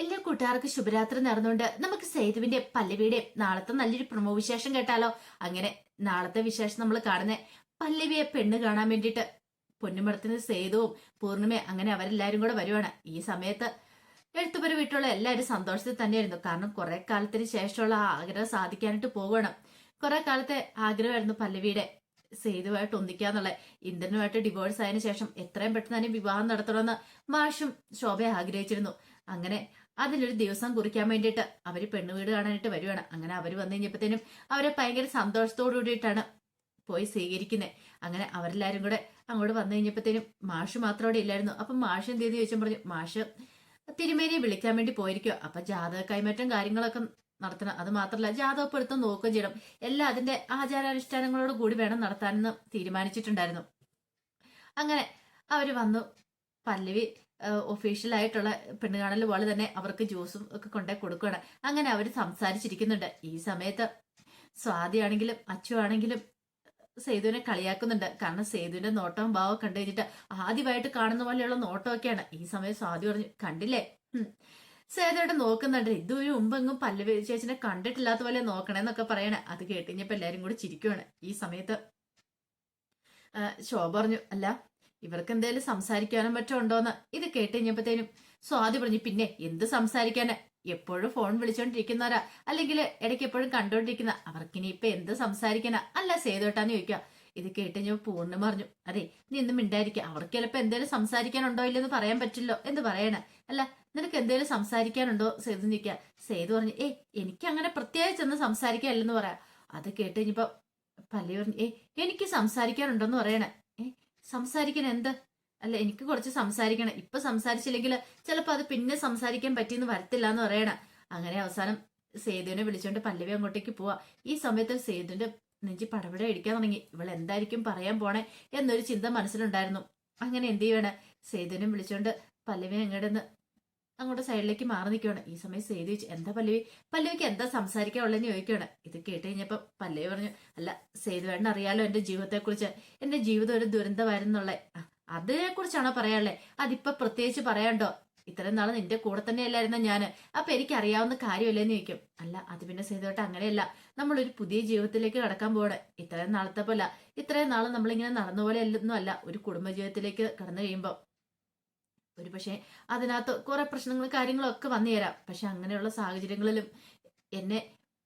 എല്ലാ കൂട്ടുകാർക്ക് ശുഭരാത്രി നടന്നുകൊണ്ട് നമുക്ക് സേതുവിന്റെ പല്ലവിയുടെ നാളത്തെ നല്ലൊരു പ്രമോ വിശേഷം കേട്ടാലോ? അങ്ങനെ നാളത്തെ വിശേഷം നമ്മൾ കാണുന്ന പല്ലവിയെ പെണ്ണ് കാണാൻ വേണ്ടിയിട്ട് പൊന്നുമടത്തിന് സേതുവും പൂർണിമ അങ്ങനെ അവരെല്ലാരും കൂടെ വരുവാണ്. ഈ സമയത്ത് എഴുത്തുപുര വീട്ടിലുള്ള എല്ലാവരും സന്തോഷത്തിൽ തന്നെയായിരുന്നു. കാരണം കുറെ കാലത്തിന് ശേഷമുള്ള ആഗ്രഹം സാധിക്കാനായിട്ട് പോവുകയാണ്. കുറെ കാലത്തെ ആഗ്രഹമായിരുന്നു പല്ലവിയുടെ സേതുവായിട്ട് ഒന്നിക്കാന്നുള്ള ഇന്ദ്രനുമായിട്ട് ഡിവോഴ്സ് ആയതിനു ശേഷം എത്രയും പെട്ടെന്ന് തന്നെ വിവാഹം നടത്തണമെന്ന് മാഷും ശോഭയെ ആഗ്രഹിച്ചിരുന്നു. അങ്ങനെ അതിലൊരു ദിവസം കുറിക്കാൻ വേണ്ടിയിട്ട്. അവർ പെണ്ണുവീട് കാണാനായിട്ട് വരുവാണ്. അങ്ങനെ അവർ വന്നു കഴിഞ്ഞപ്പോഴത്തേനും അവരെ ഭയങ്കര സന്തോഷത്തോടു കൂടിയിട്ടാണ് പോയി സ്വീകരിക്കുന്നത് അങ്ങനെ അവരെല്ലാരും കൂടെ അങ്ങോട്ട് വന്നു കഴിഞ്ഞപ്പോഴത്തേനും മാഷ് മാത്രം അവിടെ ഇല്ലായിരുന്നു. അപ്പം മാഷ് എന്ത് ചെയ്ത് ചോദിച്ചാൽ പറഞ്ഞു മാഷ് തിരുമേനിയെ വിളിക്കാൻ വേണ്ടി പോയിരിക്കുക അപ്പൊ ജാതക കൈമാറ്റം കാര്യങ്ങളൊക്കെ നടത്തണം. അത് മാത്രമല്ല ജാതകപ്പെടുത്തം നോക്കുകയും ചെയ്യണം. എല്ലാം അതിന്റെ ആചാരാനുഷ്ഠാനങ്ങളോട് കൂടി വേണം നടത്താനെന്ന് തീരുമാനിച്ചിട്ടുണ്ടായിരുന്നു. അങ്ങനെ അവർ വന്നു. പല്ലവി ഒഫീഷ്യലായിട്ടുള്ള പെണ്ണുകാണൽ പോലെ തന്നെ അവർക്ക് ജ്യൂസും ഒക്കെ കൊണ്ടേ കൊടുക്കുകയാണ് അങ്ങനെ അവർ സംസാരിച്ചിരിക്കുന്നുണ്ട്. ഈ സമയത്ത് സ്വാതി ആണെങ്കിലും അച്ചു ആണെങ്കിലും സേതുവിനെ കളിയാക്കുന്നുണ്ട്. കാരണം സേതുവിന്റെ നോട്ടവും ഭാവം കണ്ടു കഴിഞ്ഞിട്ട് ആദ്യമായിട്ട് കാണുന്ന പോലെയുള്ള നോട്ടമൊക്കെയാണ്. ഈ സമയം സ്വാതി പറഞ്ഞു കണ്ടില്ലേ. സേതുവിടെ നോക്കുന്നുണ്ട്. ഇതുവരെ മുമ്പെങ്ങും പല്ലവി ചേച്ചിനെ കണ്ടിട്ടില്ലാത്ത പോലെ നോക്കണേന്നൊക്കെ പറയണേ. അത് കേട്ടുകഴിഞ്ഞപ്പോ എല്ലാരും കൂടി ചിരിക്കുവാണ്. ഈ സമയത്ത് ശോഭ പറഞ്ഞു അല്ല ഇവർക്ക് എന്തേലും സംസാരിക്കാനും പറ്റുണ്ടോന്ന് ഇത് കേട്ട് കഴിഞ്ഞപ്പോഴത്തേനും സ്വാതി പറഞ്ഞു പിന്നെ എന്ത് സംസാരിക്കാന്? എപ്പോഴും ഫോൺ വിളിച്ചോണ്ടിരിക്കുന്നവരാ. അല്ലെങ്കിൽ ഇടയ്ക്ക് എപ്പോഴും കണ്ടോണ്ടിരിക്കുന്ന. അവർക്കിനി ഇപ്പൊ എന്ത് സംസാരിക്കാനാ? അല്ല സേതോട്ടാന്ന് ചോദിക്കുക. ഇത് കേട്ട് ഞാൻ പൂർണ പറഞ്ഞു അതെ നീ ഇന്നും മിണ്ടായിരിക്കുക അവർക്ക് ചിലപ്പോ എന്തേലും സംസാരിക്കാനുണ്ടോ ഇല്ലെന്ന് പറയാൻ പറ്റില്ലോ എന്ന് പറയണ. അല്ല നിനക്ക് എന്തേലും സംസാരിക്കാനുണ്ടോ? സേതു നിൽക്കുക സേതു പറഞ്ഞു ഏ എനിക്ക് അങ്ങനെ പ്രത്യേകിച്ചൊന്നും സംസാരിക്കാനില്ലെന്ന് പറയാം. അത് കേട്ട് കഴിഞ്ഞപ്പോ പല്ലി പറഞ്ഞു ഏ എനിക്ക് സംസാരിക്കാനുണ്ടോന്ന് പറയണേ. ഏ സംസാരിക്കാൻ എന്ത്? അല്ല എനിക്ക് കുറച്ച് സംസാരിക്കണം. ഇപ്പൊ സംസാരിച്ചില്ലെങ്കിൽ ചിലപ്പോ അത് പിന്നെ സംസാരിക്കാൻ പറ്റിയെന്ന് വരത്തില്ല എന്ന് പറയണ. അങ്ങനെ അവസാനം സേതുവിനെ വിളിച്ചോണ്ട് പല്ലവി അങ്ങോട്ടേക്ക് പോവാ. ഈ സമയത്ത് സേതുവിന്റെ നെഞ്ചി പടപട ഇടിക്കാൻ തുടങ്ങി. ഇവൾ എന്തായിരിക്കും പറയാൻ പോണേ? എന്നൊരു ചിന്ത മനസ്സിലുണ്ടായിരുന്നു. അങ്ങനെ എന്ത് ചെയ്യണേ? സേതുവിനെ വിളിച്ചോണ്ട് പല്ലവി അങ്ങോട്ട് അങ്ങോട്ട് സൈഡിലേക്ക് മാറി നിൽക്കുകയാണ്. ഈ സമയം സേതു ചോദിച്ചു എന്താ പല്ലവി? പല്ലവിക്ക് എന്താ സംസാരിക്കാനുള്ളതെന്ന് ചോദിക്കുകയാണ്. ഇത് കേട്ട് കഴിഞ്ഞപ്പോൾ പല്ലവി പറഞ്ഞു അല്ല സേതുവേണ്ണ അറിയാലോ എന്റെ ജീവിതത്തെക്കുറിച്ച്. എന്റെ ജീവിതം ഒരു ദുരന്തമായിരുന്നുള്ള. അതിനെക്കുറിച്ചാണോ പറയാനുള്ളത് അതിപ്പോ പ്രത്യേകിച്ച് പറയാണ്ടോ ഇത്രയും നാളെ നിന്റെ കൂടെ തന്നെ അല്ലായിരുന്ന ഞാൻ? അപ്പൊ എനിക്ക് അറിയാവുന്ന കാര്യമല്ലേന്ന് ചോദിക്കും. അല്ല അത് പിന്നെ സേതുവേട്ട അങ്ങനെയല്ല. നമ്മൾ ഒരു പുതിയ ജീവിതത്തിലേക്ക് കടക്കാൻ പോവാണ്. ഇത്രയും നാളത്തെ പോലെ ഇത്രയും നാളെ നമ്മളിങ്ങനെ നടന്ന പോലെ ഒന്നും അല്ല. ഒരു കുടുംബ ജീവിതത്തിലേക്ക് കടന്നു കഴിയുമ്പോൾ ഒരു പക്ഷേ അതിനകത്ത് കുറെ പ്രശ്നങ്ങളും കാര്യങ്ങളും ഒക്കെ വന്നു തരാം പക്ഷെ അങ്ങനെയുള്ള സാഹചര്യങ്ങളിലും എന്നെ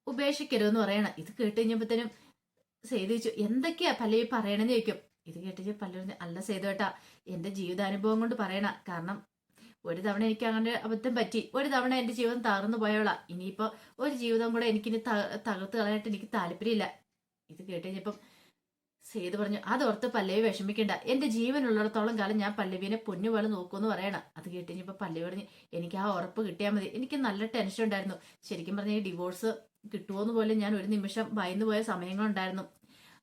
ഉപേക്ഷിക്കരുതെന്ന് പറയണം. ഇത് കേട്ട് കഴിഞ്ഞപ്പോഴത്തേനും സേതു ചോദിച്ചു എന്തൊക്കെയാ പല്ലവി പറയണമെന്ന് ചോദിക്കും. ഇത് കേട്ടിട്ട് പല്ലവി അല്ല സേതു ഏട്ടാ എന്റെ ജീവിതാനുഭവം കൊണ്ട് പറയണ കാരണം ഒരു തവണ എനിക്ക് അങ്ങനെ അബദ്ധം പറ്റി ഒരു തവണ എന്റെ ജീവിതം തകർന്നു പോയോളാ ഇനിയിപ്പോ ഒരു ജീവിതം കൂടെ എനിക്കിനി തകർത്ത് കളയാനായിട്ട് എനിക്ക് താല്പര്യമില്ല. ഇത് കേട്ട് കഴിഞ്ഞപ്പം സേതു പറഞ്ഞു അതോർത്ത് പല്ലവി വിഷമിക്കണ്ട. എന്റെ ജീവനുള്ളിടത്തോളം കാലം ഞാൻ പല്ലവിനെ പൊന്നുപോലെ നോക്കുമെന്ന് പറയണം. അത് കേട്ട് കഴിഞ്ഞപ്പോ പല്ലവി പറഞ്ഞു എനിക്ക് ആ ഉറപ്പ് കിട്ടിയാൽ മതി. എനിക്ക് നല്ല ടെൻഷൻ ഉണ്ടായിരുന്നു. ശരിക്കും പറഞ്ഞാൽ ഈ ഡിവോഴ്സ് കിട്ടുമോന്ന് പോലെ ഞാൻ ഒരു നിമിഷം ഭയന്നു പോയ സമയങ്ങളുണ്ടായിരുന്നു.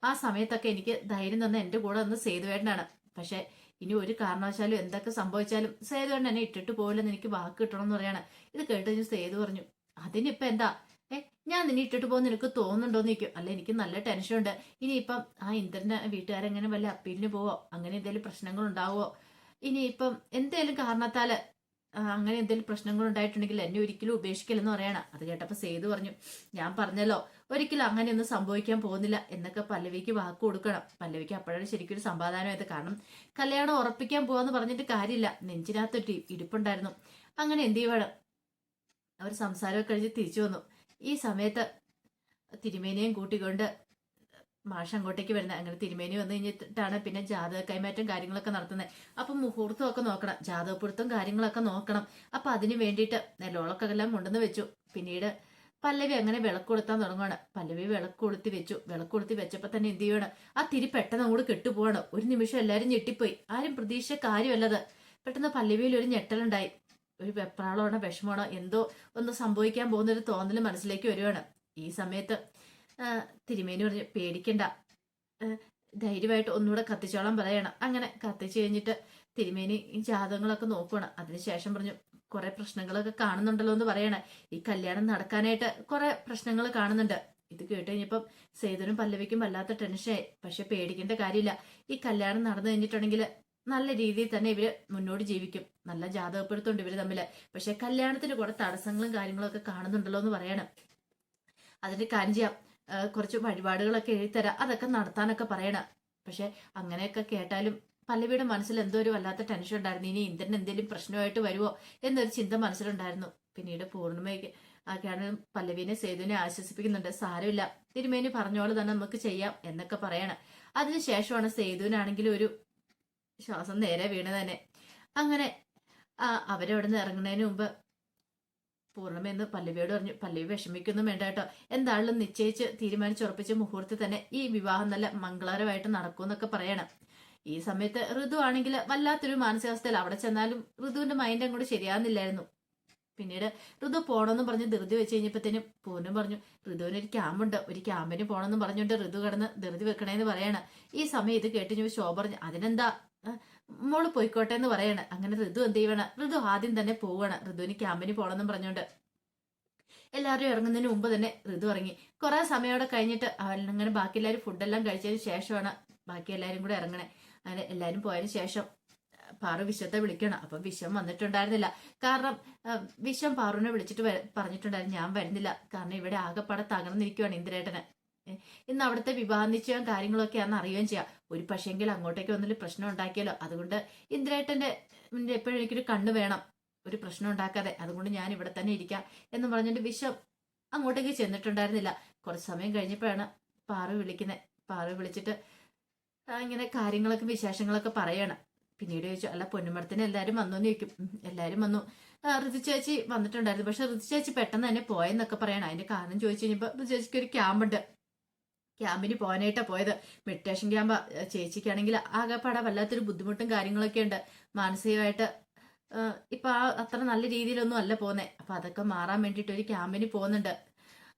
ആ സമയത്തൊക്കെ എനിക്ക് ധൈര്യം തന്ന എന്റെ കൂടെ ഒന്ന് സേതുവേട്ടനാണ് പക്ഷെ ഇനി ഒരു കാരണവശാലും എന്തൊക്കെ സംഭവിച്ചാലും സേതുവേട്ടൻ എന്നെ ഇട്ടിട്ട് പോകില്ലെന്ന് എനിക്ക് വാക്ക് കിട്ടണം എന്ന് പറയാണ്. ഇത് കേട്ട് കഴിഞ്ഞ് സേതു പറഞ്ഞു അതിനിപ്പോ എന്താ? ഞാൻ നിന്നെ ഇട്ടിട്ട് പോകുന്ന നിനക്ക് തോന്നുന്നുണ്ടോന്ന് ചോദിക്കും. അല്ല എനിക്ക് നല്ല ടെൻഷൻ ഉണ്ട്. ഇനിയിപ്പം ആ ഇന്ദ്രന്റെ വീട്ടുകാരെങ്ങനെ വല്ല അപ്പീലിന് പോവോ? അങ്ങനെ എന്തെങ്കിലും പ്രശ്നങ്ങൾ ഉണ്ടാവോ? ഇനിയിപ്പം എന്തെങ്കിലും കാരണത്താൽ അങ്ങനെ എന്തെങ്കിലും പ്രശ്നങ്ങൾ ഉണ്ടായിട്ടുണ്ടെങ്കിൽ എന്നെ ഒരിക്കലും ഉപേക്ഷിക്കില്ലെന്ന് പറയണം. അത് കേട്ടപ്പോ സേതു പറഞ്ഞു ഞാൻ പറഞ്ഞല്ലോ ഒരിക്കലും അങ്ങനെ ഒന്നും സംഭവിക്കാൻ പോകുന്നില്ല എന്നൊക്കെ പല്ലവിക്ക് വാക്ക് കൊടുക്കണം. പല്ലവിക്ക് അപ്പോഴാണ് ശരിക്കും ഒരു സമാധാനമായത് കാരണം കല്യാണം ഉറപ്പിക്കാൻ പോവാന്ന് പറഞ്ഞിട്ട് കാര്യമില്ല. നെഞ്ചിനകത്തൊരു ഇരിപ്പുണ്ടായിരുന്നു അങ്ങനെ എന്ത് ചെയ്യുവാണ് അവർ സംസാരമൊക്കെ കഴിഞ്ഞ് തിരിച്ചു വന്നു. ഈ സമയത്ത് തിരുമേനിയും കൂട്ടിക്കൊണ്ട് മാഷ് അങ്ങോട്ടേക്ക് വരുന്നത് അങ്ങനെ തിരുമേനി വന്നു കഴിഞ്ഞിട്ടാണ് പിന്നെ ജാതക കൈമാറ്റം കാര്യങ്ങളൊക്കെ നടത്തുന്നത്. അപ്പം മുഹൂർത്തമൊക്കെ നോക്കണം ജാതകപ്പുറത്തും കാര്യങ്ങളൊക്കെ നോക്കണം. അപ്പം അതിന് വേണ്ടിയിട്ട് നെല്ലോളൊക്കെ എല്ലാം കൊണ്ടുവന്ന് വെച്ചു. പിന്നീട് പല്ലവി അങ്ങനെ വിളക്ക് കൊളുത്താൻ തുടങ്ങുകയാണ് പല്ലവി വിളക്ക് കൊളുത്തി വെച്ചു. വിളക്ക് കൊളുത്തി വെച്ചപ്പോൾ തന്നെ എന്ത് ചെയ്യണം ആ തിരി പെട്ടെന്ന് അങ്ങോട്ട് കെട്ടുപോകണം ഒരു നിമിഷം എല്ലാവരും ഞെട്ടിപ്പോയി. ആരും പ്രതീക്ഷിച്ച കാര്യമല്ലത്. പെട്ടെന്ന് പല്ലവിയിൽ ഒരു ഞെട്ടലുണ്ടായി. ഒരു വെപ്രാളമാണോ വിഷമമാണോ എന്തോ ഒന്ന് സംഭവിക്കാൻ പോകുന്ന ഒരു തോന്നൽ മനസ്സിലേക്ക് വരുവാണ്. ഈ സമയത്ത് തിരുമേനി പറഞ്ഞു പേടിക്കണ്ട. ധൈര്യമായിട്ട് ഒന്നുകൂടെ കത്തിച്ചോളാൻ പറയണം. അങ്ങനെ കത്തിച്ചു കഴിഞ്ഞിട്ട് തിരുമേനി ജാതകങ്ങളൊക്കെ നോക്കണം അതിനുശേഷം പറഞ്ഞു കുറെ പ്രശ്നങ്ങളൊക്കെ കാണുന്നുണ്ടല്ലോ എന്ന് പറയണേ. ഈ കല്യാണം നടക്കാനായിട്ട് കുറെ പ്രശ്നങ്ങൾ കാണുന്നുണ്ട്. ഇത് കേട്ട് കഴിഞ്ഞപ്പം സേതുനും പല്ലവിക്കും വല്ലാത്ത ടെൻഷനായി പക്ഷെ പേടിക്കേണ്ട കാര്യമില്ല. ഈ കല്യാണം നടന്നു കഴിഞ്ഞിട്ടുണ്ടെങ്കിൽ നല്ല രീതിയിൽ തന്നെ ഇവർ മുന്നോട്ട് ജീവിക്കും. നല്ല ജാതകപ്പെടുത്തുണ്ട് ഇവർ തമ്മിൽ. പക്ഷെ കല്യാണത്തിന് കുറെ തടസ്സങ്ങളും കാര്യങ്ങളും ഒക്കെ കാണുന്നുണ്ടല്ലോ എന്ന് പറയണം. അതിന്റെ ആ, കുറച്ച് വഴിപാടുകളൊക്കെ എഴുതിത്തരാം. അതൊക്കെ നടത്താനൊക്കെ പറയണം. പക്ഷെ അങ്ങനെയൊക്കെ കേട്ടാലും പല്ലവിയുടെ മനസ്സിൽ എന്തോ ഒരു വല്ലാത്ത ടെൻഷൻ ഉണ്ടായിരുന്നു. ഇനി ഇന്ദ്രൻ എന്തെങ്കിലും പ്രശ്നമായിട്ട് വരുമോ എന്നൊരു ചിന്ത മനസ്സിലുണ്ടായിരുന്നു. പിന്നീട് പൂർണിമയ്ക്ക് ആക്കിയാണ് പല്ലവിനെ സേതുവിനെ ആശ്വസിപ്പിക്കുന്നുണ്ട്. സാരമില്ല. തിരുമേനി പറഞ്ഞോളെ തന്നെ നമുക്ക് ചെയ്യാം എന്നൊക്കെ പറയണം. അതിനുശേഷമാണ് സേതുവിനാണെങ്കിലും ഒരു ശ്വാസം നേരെ വീണ് തന്നെ അങ്ങനെ അവരവിടെ നിന്ന് ഇറങ്ങുന്നതിന് മുമ്പ് പൂർണമെന്ന് പല്ലവിയോട് പറഞ്ഞു പല്ലവി വിഷമിക്കൊന്നും വേണ്ട കേട്ടോ. എന്താണെങ്കിലും നിശ്ചയിച്ച് തീരുമാനിച്ചുറപ്പിച്ച മുഹൂർത്തത്തിൽ തന്നെ ഈ വിവാഹം നല്ല മംഗളകരമായിട്ട് നടക്കുമെന്നൊക്കെ പറയണം. ഈ സമയത്ത് ഋതു ആണെങ്കിൽ വല്ലാത്തൊരു മാനസികാവസ്ഥയിൽ അവിടെ ചെന്നാലും ഋതുവിന്റെ മൈൻഡ് അങ്ങോട്ട് ശരിയാകുന്നില്ലായിരുന്നു പിന്നീട് ഋതു പോണമെന്ന് പറഞ്ഞ് ധൃതി വെച്ച് കഴിഞ്ഞപ്പോഴത്തേനും പൂനം പറഞ്ഞു ഋതുവിന് ഒരു ക്യാമ്പുണ്ട് ഒരു ക്യാമ്പിന് പോകണമെന്ന് പറഞ്ഞുകൊണ്ട് ഋതു കിടന്ന് ധൃതി വെക്കണേന്ന് പറയണം. ഈ സമയം ഇത് കേട്ട് ഞാൻ പറഞ്ഞു അതിനെന്താ? മോൾ പോയിക്കോട്ടെ എന്ന് പറയണ. അങ്ങനെ ഋതു എന്ത് ചെയ്യണം ഋതു ആദ്യം തന്നെ പോവാണ് ഋതുവിന് ക്യാമ്പിന് പോകണമെന്നും പറഞ്ഞുകൊണ്ട്. എല്ലാവരും ഇറങ്ങുന്നതിന് മുമ്പ് തന്നെ ഋതു ഇറങ്ങി. കുറെ സമയോടെ കഴിഞ്ഞിട്ട് അങ്ങനെ ബാക്കി എല്ലാവരും ഫുഡെല്ലാം കഴിച്ചതിന് ശേഷമാണ് ബാക്കി എല്ലാവരും കൂടെ ഇറങ്ങണേ. അങ്ങനെ എല്ലാവരും പോയതിന് ശേഷം പാറു വിശ്വത്തെ വിളിക്കണം. അപ്പൊ വിശ്വം വന്നിട്ടുണ്ടായിരുന്നില്ല. കാരണം വിശ്വം പാറുവിനെ വിളിച്ചിട്ട് പറഞ്ഞിട്ടുണ്ടായിരുന്നു ഞാൻ വരുന്നില്ല. കാരണം ഇവിടെ ആകെപ്പാടെ തകർന്നിരിക്കുവാണ് ഇന്ദ്രേട്ടന്. ഇന്ന് അവിടുത്തെ വിവാഹ നിശ്ചയം കാര്യങ്ങളൊക്കെയാണെന്ന് അറിയുകയും ചെയ്യാം. ഒരു പക്ഷേങ്കിൽ അങ്ങോട്ടേക്ക് ഒന്നിലും പ്രശ്നം ഉണ്ടാക്കിയാലോ? അതുകൊണ്ട് ഇന്ദ്രേട്ടന്റെ എപ്പോഴും എനിക്കൊരു കണ്ണ് വേണം. ഒരു പ്രശ്നം ഉണ്ടാക്കാതെ. അതുകൊണ്ട് ഞാൻ ഇവിടെ തന്നെ ഇരിക്കാം എന്ന് പറഞ്ഞിട്ട് വിശ്വം അങ്ങോട്ടേക്ക് ചെന്നിട്ടുണ്ടായിരുന്നില്ല. കുറച്ച് സമയം കഴിഞ്ഞപ്പോഴാണ് പാറു വിളിക്കുന്നത്. പാറു വിളിച്ചിട്ട് ഇങ്ങനെ കാര്യങ്ങളൊക്കെ വിശേഷങ്ങളൊക്കെ പറയണം. പിന്നീട് ചോദിച്ചു അല്ല പൊന്നുമടത്തിന് എല്ലാവരും വന്നു? എന്ന് ചോദിക്കും. എല്ലാവരും വന്നു. ഋതു ചേച്ചി വന്നിട്ടുണ്ടായിരുന്നു. പക്ഷെ ഋതു ചേച്ചി പെട്ടെന്ന് തന്നെ പോയെന്നൊക്കെ പറയണം. അതിന്റെ കാരണം ചോദിച്ചു കഴിഞ്ഞപ്പോൾ ഋതു ചേച്ചിക്ക് ഒരു ക്യാമ്പുണ്ട്. ക്യാമ്പിന് പോകാനായിട്ടാ പോയത്. മെഡിറ്റേഷൻ ക്യാമ്പ് ചേച്ചിക്കാണെങ്കിൽ ആകെപ്പാടെ വല്ലാത്തൊരു ബുദ്ധിമുട്ടും കാര്യങ്ങളൊക്കെ ഉണ്ട്. മാനസികമായിട്ട് ഇപ്പൊ ആ അത്ര നല്ല രീതിയിലൊന്നും അല്ല പോന്നെ അപ്പൊ അതൊക്കെ മാറാൻ വേണ്ടിയിട്ട് ഒരു ക്യാമ്പിന് പോകുന്നുണ്ട്.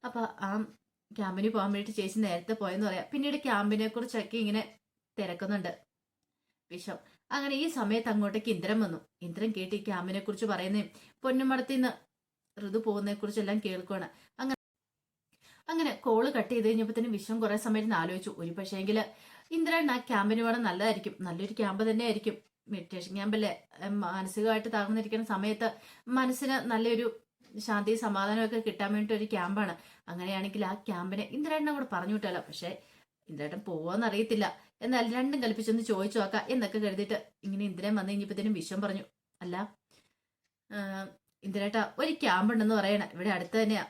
അപ്പൊ ആ ക്യാമ്പിന് പോകാൻ വേണ്ടിയിട്ട് ചേച്ചി നേരത്തെ പോയെന്ന് പറയാം. പിന്നീട് ക്യാമ്പിനെ കുറിച്ചൊക്കെ ഇങ്ങനെ തിരക്കുന്നുണ്ട്. വിഷം. അങ്ങനെ ഈ സമയത്ത് അങ്ങോട്ടേക്ക് ഇന്ദ്രൻ വന്നു. ഇന്ദ്രൻ കേട്ട് ഈ ക്യാമ്പിനെ കുറിച്ച് പറയുന്നേ പൊന്നുമടത്തിന്ന് ഋതു പോകുന്നതിനെ കുറിച്ചെല്ലാം അങ്ങനെ അങ്ങനെ കോൾ കട്ട് ചെയ്ത് കഴിഞ്ഞപ്പോഴത്തേനും വിശ്വം കുറെ ഇരുന്ന് ആലോചിച്ചു. ഒരു പക്ഷേങ്കിൽ ഇന്ദ്രൻ ആ ക്യാമ്പിന് വേണം നല്ലതായിരിക്കും. നല്ലൊരു ക്യാമ്പ് തന്നെ ആയിരിക്കും മെഡിറ്റേഷൻ ക്യാമ്പല്ലേ മാനസികമായിട്ട് തകർന്നിരിക്കുന്ന സമയത്ത് മനസ്സിന് നല്ലൊരു ശാന്തി സമാധാനമൊക്കെ കിട്ടാൻ വേണ്ടി ഒരു ക്യാമ്പാണ്. അങ്ങനെയാണെങ്കിൽ ആ ക്യാമ്പിനെ ഇന്ദ്രേട്ടനെ കൂടെ പറഞ്ഞു വിട്ടാലോ? പക്ഷെ ഇന്ദ്രേട്ടൻ പോവാന്ന് അറിയത്തില്ല. എന്നാൽ രണ്ടും കൽപ്പിച്ചൊന്ന് ചോദിച്ചു നോക്കാം എന്നൊക്കെ കരുതിയിട്ട് ഇങ്ങനെ ഇന്ദ്രൻ വന്നു കഴിഞ്ഞപ്പോഴത്തേനും വിശ്വം പറഞ്ഞു അല്ല ഇന്ദ്രേട്ട ഒരു ക്യാമ്പ് ഉണ്ടെന്ന് പറയണേ. ഇവിടെ അടുത്ത് തന്നെയാ.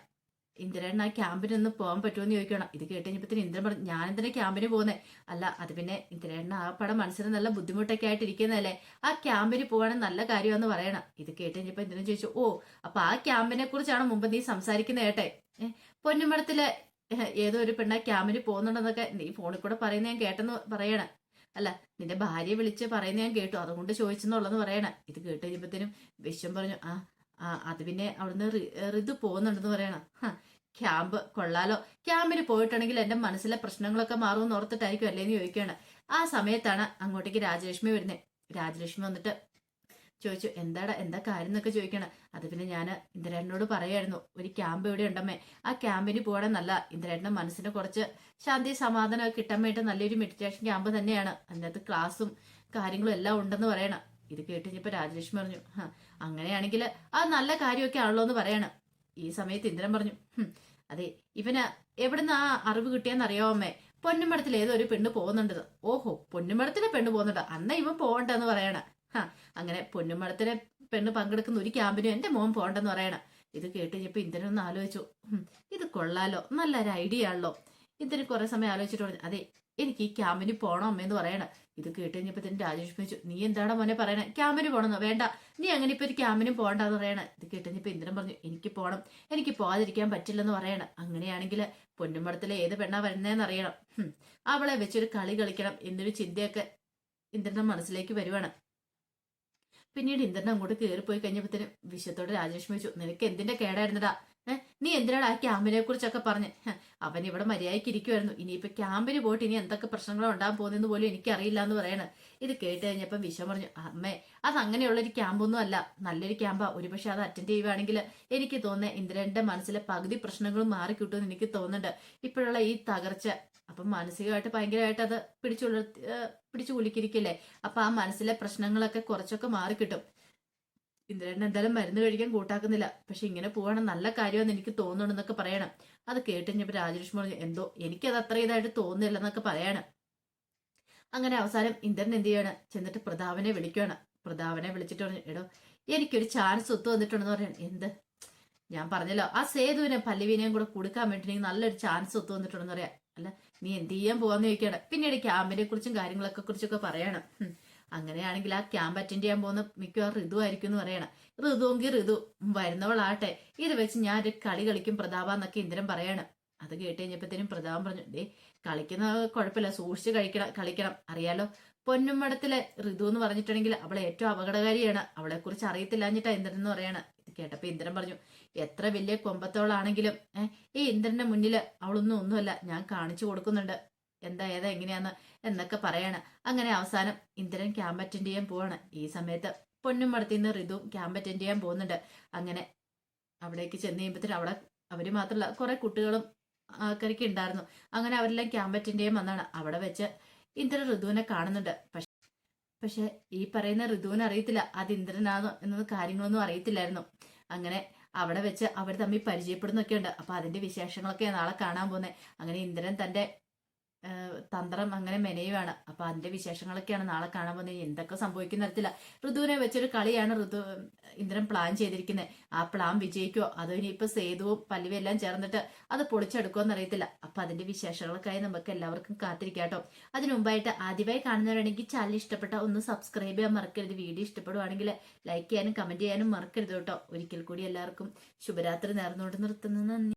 ഇന്ദ്രേട്ടൻ ആ ക്യാമ്പിനൊന്ന് പോകാൻ പറ്റുമെന്ന് ചോദിക്കണം ഇത് കേട്ട് കഴിഞ്ഞപ്പോഴത്തേന് ഇന്ദ്രൻ പറഞ്ഞു ഞാൻ എന്തിനാ ക്യാമ്പിന് പോകുന്നേ? അല്ല അത് പിന്നെ ഇന്ദ്രേട്ടൻ ആ പടം മനസ്സിന് നല്ല ബുദ്ധിമുട്ടൊക്കെ ആയിട്ട് ഇരിക്കുന്നതല്ലേ? ആ ക്യാമ്പിന് പോകണം നല്ല കാര്യമെന്ന് പറയണം. ഇത് കേട്ട് കഴിഞ്ഞപ്പോ ഇന്ദ്രൻ ചോദിച്ചു ഓ അപ്പൊ ആ ക്യാമ്പിനെ കുറിച്ചാണ് മുമ്പ് നീ സംസാരിക്കുന്നത് ഏട്ടെ ഏ, പൊന്നുമടത്തിലെ ഏതോ ഒരു പെണ്ണ ക്യാമ്പിന് പോകുന്നുണ്ടെന്നൊക്കെ നീ ഫോണിൽ കൂടെ പറയുന്ന ഞാൻ കേട്ടെന്ന് പറയണ. അല്ല നിന്റെ ഭാര്യയെ വിളിച്ച് പറയുന്ന ഞാൻ കേട്ടു. അതുകൊണ്ട് ചോദിച്ചെന്നുള്ളതെന്ന് പറയണ. ഇത് കേട്ട് കഴിഞ്ഞപ്പോഴത്തേനും വിശ്വം പറഞ്ഞു ആ അത് പിന്നെ അവിടുന്ന് ഋതു പോകുന്നുണ്ടെന്ന് പറയണം. ക്യാമ്പ് കൊള്ളാലോ. ക്യാമ്പിന് പോയിട്ടുണ്ടെങ്കിൽ എന്റെ മനസ്സിലെ പ്രശ്നങ്ങളൊക്കെ മാറുമെന്ന് ഓർത്തിട്ടായിരിക്കും അല്ലേന്ന് ചോദിക്കുകയാണ്. ആ സമയത്താണ് അങ്ങോട്ടേക്ക് രാജലക്ഷ്മി വരുന്നത് രാജലക്ഷ്മി വന്നിട്ട് ചോദിച്ചു എന്താടാ എന്താ കാര്യം എന്നൊക്കെ ചോദിക്കണം അത് പിന്നെ ഞാൻ ഇന്ദ്രേട്ടനോട് പറയായിരുന്നു ഒരു ക്യാമ്പ് ഇവിടെ ഉണ്ടമ്മേ. ആ ക്യാമ്പിന് പോകണം നല്ല ഇന്ദ്രേട്ടന്റെ മനസ്സിന് കുറച്ച് ശാന്തി സമാധാനം കിട്ടാൻ വേണ്ടി നല്ലൊരു മെഡിറ്റേഷൻ ക്യാമ്പ് തന്നെയാണ്. അതിനകത്ത് ക്ലാസ്സും കാര്യങ്ങളും എല്ലാം ഉണ്ടെന്ന് പറയണം. ഇത് കേട്ട് കഴിഞ്ഞപ്പോ രാജലക്ഷ്മി പറഞ്ഞു "ഹ, അങ്ങനെയാണെങ്കിൽ ആ നല്ല കാര്യമൊക്കെ ആണല്ലോ എന്ന് പറയണം. ഈ സമയത്ത് ഇന്ദ്രൻ പറഞ്ഞു അതെ ഇവന് എവിടുന്ന് ആ അറിവ് കിട്ടിയെന്ന് അമ്മേ? പൊന്നുമടത്തിൽ ഏതോ ഒരു പെണ്ണ് പോകുന്നുണ്ട്. ഓഹോ പൊന്നുമടത്തിലെ പെണ്ണ് പോകുന്നുണ്ട്. അന്ന ഇവൻ പോകണ്ടെന്ന് പറയണ. ഹാ അങ്ങനെ പൊന്നുമടത്തിലെ പെണ്ണ് പങ്കെടുക്കുന്ന ഒരു ക്യാമ്പിനും എന്റെ മോൻ പോകണ്ടെന്ന് പറയണം. ഇത് കേട്ട് ഇന്ദ്രൻ ഒന്ന് ആലോചിച്ചു ഇത് കൊള്ളാലോ നല്ലൊരു ഐഡിയ ആണല്ലോ. ഇന്ദ്രൻ കുറെ സമയം ആലോചിച്ചിട്ട് പറഞ്ഞു അതെ എനിക്ക് ഈ ക്യാമ്പിന് പോകണം അമ്മയെന്ന് പറയണ. ഇത് കേട്ട് കഴിഞ്ഞപ്പോ തന്നെ രാജേഷ് ചോദിച്ചു നീ എന്താടാ മോനെ പറയണേ? ക്യാമ്പിന് പോണെന്നോ? വേണ്ട നീ അങ്ങനെ ഇപ്പൊ ഒരു ക്യാമ്പിനും പോകണ്ടെന്ന് പറയണ. ഇത് കേട്ട് കഴിഞ്ഞപ്പോ ഇന്ദ്രൻ പറഞ്ഞു എനിക്ക് പോകണം എനിക്ക് പോകാതിരിക്കാൻ പറ്റില്ലെന്ന് പറയണം. അങ്ങനെയാണെങ്കിൽ പൊന്നുമടത്തിലെ ഏത് പെണ്ണാ വരുന്നതെന്ന് അറിയണം. അവളെ വെച്ചൊരു കളി കളിക്കണം എന്നൊരു ചിന്തയൊക്കെ ഇന്ദ്രന്റെ മനസ്സിലേക്ക് വരുവാണ്. പിന്നീട് ഇന്ദ്രൻ അങ്ങോട്ട് കയറിപ്പോയി കഴിഞ്ഞപ്പോഴത്തേനും വിശ്വത്തോട് രാജേഷ് ചോദിച്ചു നിനക്ക് എന്തിന്റെ കേടായിരുന്നടാ? ഏഹ് നീ എന്തിനാണ് ആ ക്യാമ്പിനെ കുറിച്ചൊക്കെ പറഞ്ഞ്? അവൻ ഇവിടെ മര്യാദയ്ക്ക് ഇരിക്കുമായിരുന്നു ഇനിയിപ്പോ ക്യാമ്പിന് പോയിട്ട് ഇനി എന്തൊക്കെ പ്രശ്നങ്ങളോ ഉണ്ടാകാൻ പോകുന്നെന്ന് പോലും എനിക്കറിയില്ല എന്ന് പറയണ. ഇത് കേട്ട് കഴിഞ്ഞപ്പം വിശ്വം പറഞ്ഞു അമ്മേ അത് അങ്ങനെയുള്ളൊരു ക്യാമ്പൊന്നും അല്ല. നല്ലൊരു ക്യാമ്പാ. ഒരുപക്ഷെ അത് അറ്റൻഡ് ചെയ്യുവാണെങ്കിൽ എനിക്ക് തോന്നുന്നത് ഇന്ദ്രന്റെ മനസ്സിലെ പകുതി പ്രശ്നങ്ങളും മാറിക്കിട്ടുമെന്ന് എനിക്ക് തോന്നുന്നുണ്ട്. ഇപ്പോഴുള്ള ഈ തകർച്ച അപ്പം മാനസികമായിട്ട് ഭയങ്കരമായിട്ട് അത് പിടിച്ചുള്ള പിടിച്ചു കുലിക്കിരിക്കില്ലേ അപ്പൊ ആ മനസ്സിലെ പ്രശ്നങ്ങളൊക്കെ കുറച്ചൊക്കെ മാറിക്കിട്ടും. ഇന്ദ്രൻ എന്തായാലും മരുന്ന് കഴിക്കാൻ കൂട്ടാക്കുന്നില്ല. പക്ഷെ ഇങ്ങനെ പോവാണ് നല്ല കാര്യമെന്ന് എനിക്ക് തോന്നുന്നുണ്ടെന്നൊക്കെ പറയണം. അത് കേട്ടുകഴിഞ്ഞപ്പോ രാജലക്ഷ്മി പറഞ്ഞു എന്തോ എനിക്കത് അത്ര ഇതായിട്ട് തോന്നുന്നില്ല എന്നൊക്കെ പറയാണ്. അങ്ങനെ അവസാനം ഇന്ദ്രൻ എന്ത് ചെയ്യാണ്? ചെന്നിട്ട് പ്രതാപനെ വിളിക്കുകയാണ് പ്രതാപനെ വിളിച്ചിട്ട് പറഞ്ഞു എടോ എനിക്കൊരു ചാൻസ് ഒത്തു വന്നിട്ടുണ്ടെന്ന് പറയാൻ എന്ത്? ഞാൻ പറഞ്ഞല്ലോ ആ സേതുവിനെ പല്ലവിനെയും കൂടെ കൊടുക്കാൻ വേണ്ടി നല്ലൊരു ചാൻസ് ഒത്തു വന്നിട്ടുണ്ടെന്ന് പറയാം. അല്ല നീ എന്ത് ചെയ്യാൻ പോവാന്ന് ചോദിക്കണം പിന്നീട് ക്യാമ്പിനെ കുറിച്ചും കാര്യങ്ങളൊക്കെ കുറിച്ചൊക്കെ പറയണം. അങ്ങനെയാണെങ്കിൽ ആ ക്യാമ്പ് അറ്റൻഡ് ചെയ്യാൻ പോകുന്ന മിക്കവാറും ഋതു ആയിരിക്കും എന്ന് പറയണം. ഋതുവെങ്കിൽ ഋതു വരുന്നവളാട്ടെ ഇത് വെച്ച് ഞാൻ ഒരു കളി കളിക്കും പ്രതാപ എന്നൊക്കെ ഇന്ദ്രൻ പറയണം. അത് കേട്ട് കഴിഞ്ഞപ്പോഴത്തേനും പ്രതാപം പറഞ്ഞു ഡേ കളിക്കുന്ന കുഴപ്പമില്ല. സൂക്ഷിച്ച് കഴിക്കണം കളിക്കണം. അറിയാലോ? പൊന്നുമടത്തിലെ ഋതു എന്ന് പറഞ്ഞിട്ടുണ്ടെങ്കിൽ അവളെ ഏറ്റവും അപകടകാരിയാണ്. അവളെ കുറിച്ച് അറിയത്തില്ല എന്നിട്ടാ ഇന്ദ്രൻ എന്ന് പറയാണ്. ഇത് കേട്ടപ്പോ ഇന്ദ്രൻ പറഞ്ഞു എത്ര വലിയ കൊമ്പത്തോളാണെങ്കിലും ഈ ഇന്ദ്രന്റെ മുന്നിൽ അവളൊന്നും ഒന്നുമല്ല. ഞാൻ കാണിച്ചു കൊടുക്കുന്നുണ്ട്. എന്താ ഏതാ എങ്ങനെയാന്ന് എന്നൊക്കെ പറയാണ്. അങ്ങനെ അവസാനം ഇന്ദ്രൻ ക്യാമ്പ് അറ്റൻഡ് ചെയ്യാൻ പോവാണ്. ഈ സമയത്ത് പൊന്നും മടത്തിന്ന് ഋതു ക്യാമ്പ് അറ്റൻഡ് ചെയ്യാൻ പോകുന്നുണ്ട്. അങ്ങനെ അവിടേക്ക് ചെന്ന് കഴിയുമ്പോഴത്തേനും അവിടെ അവർ മാത്രമല്ല കുറെ കുട്ടികളും ആൾക്കാരൊക്കെ ഉണ്ടായിരുന്നു. അങ്ങനെ അവരെല്ലാം ക്യാമ്പ് അറ്റൻഡ് ചെയ്യാൻ വന്നാണ്. അവിടെ വെച്ച് ഇന്ദ്രൻ ഋതുവിനെ കാണുന്നുണ്ട്. പക്ഷെ പക്ഷെ ഈ പറയുന്ന ഋതുവിന് അറിയത്തില്ല. അത് ഇന്ദ്രനാണോ എന്നത് കാര്യങ്ങളൊന്നും അറിയത്തില്ലായിരുന്നു. അങ്ങനെ അവിടെ വെച്ച് അവർ തമ്മിൽ പരിചയപ്പെടുന്നൊക്കെ ഉണ്ട് അപ്പൊ അതിന്റെ വിശേഷങ്ങളൊക്കെ നാളെ കാണാൻ പോകുന്നത് അങ്ങനെ ഇന്ദ്രൻ തന്റെ തന്ത്രം അങ്ങനെ മെനയുവാണ്. അപ്പൊ അതിന്റെ വിശേഷങ്ങളൊക്കെയാണ് നാളെ കാണാൻ പോകുന്നത്. എന്തൊക്കെ സംഭവിക്കുന്ന തരത്തില്ല ഋതുവിനെ വെച്ചൊരു കളിയാണ് ഋതു ഇന്ദ്രൻ പ്ലാൻ ചെയ്തിരിക്കുന്നത് ആ പ്ലാൻ വിജയിക്കുമോ അതോ ഇനിയിപ്പോ സേതുവും പല്ലുവും എല്ലാം ചേർന്നിട്ട് അത് പൊളിച്ചെടുക്കുമോ എന്നറിയത്തില്ല അപ്പൊ അതിന്റെ വിശേഷങ്ങൾക്കായി നമുക്ക് എല്ലാവർക്കും കാത്തിരിക്കാട്ടോ. അതിനു മുമ്പായിട്ട് ആദ്യമായി കാണുന്നവരാണെങ്കിൽ ചാനൽ ഇഷ്ടപ്പെട്ട ഒന്ന് സബ്സ്ക്രൈബ് ചെയ്യാൻ മറക്കരുത്. വീഡിയോ ഇഷ്ടപ്പെടുവാണെങ്കിൽ ലൈക്ക് ചെയ്യാനും കമന്റ് ചെയ്യാനും മറക്കരുത് കേട്ടോ. ഒരിക്കൽ കൂടി എല്ലാവർക്കും ശുഭരാത്രി നേർന്നുകൊണ്ട് നിർത്തുന്നു. നന്ദി.